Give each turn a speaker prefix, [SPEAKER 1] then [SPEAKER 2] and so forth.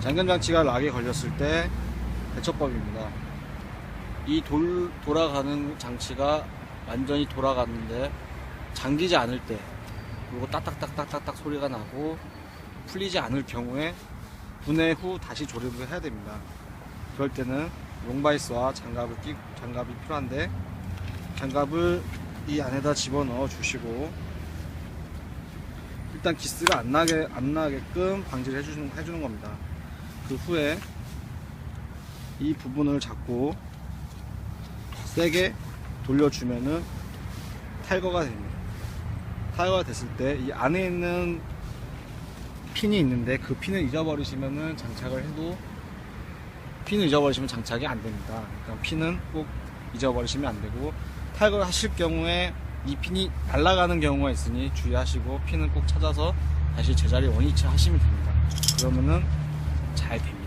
[SPEAKER 1] 잠금장치가 락에 걸렸을 때 대처법입니다. 이 돌, 돌아가는 장치가 완전히 돌아가는데 잠기지 않을 때 그리고 따딱딱딱딱딱 소리가 나고 풀리지 않을 경우에 분해 후 다시 조립을 해야 됩니다. 그럴 때는 롱바이스와 장갑을 끼 장갑이 필요한데 장갑을 이 안에다 집어넣어 주시고 일단 기스가 안 나게 안 나게끔 방지를 해주는 해주는 겁니다. 그 후에 이 부분을 잡고 세게 돌려주면은 탈거가 됩니다. 탈거가 됐을 때 이 안에 있는 핀이 있는데 그 핀을 잊어버리시면은 장착을 해도 핀을 잊어버리시면 장착이 안 됩니다. 그러니까 핀은 꼭 잊어버리시면 안 되고 탈거를 하실 경우에 이 핀이 날아가는 경우가 있으니 주의하시고 핀은 꼭 찾아서 다시 제자리 원위치 하시면 됩니다. 그러면은 잘 됩니다.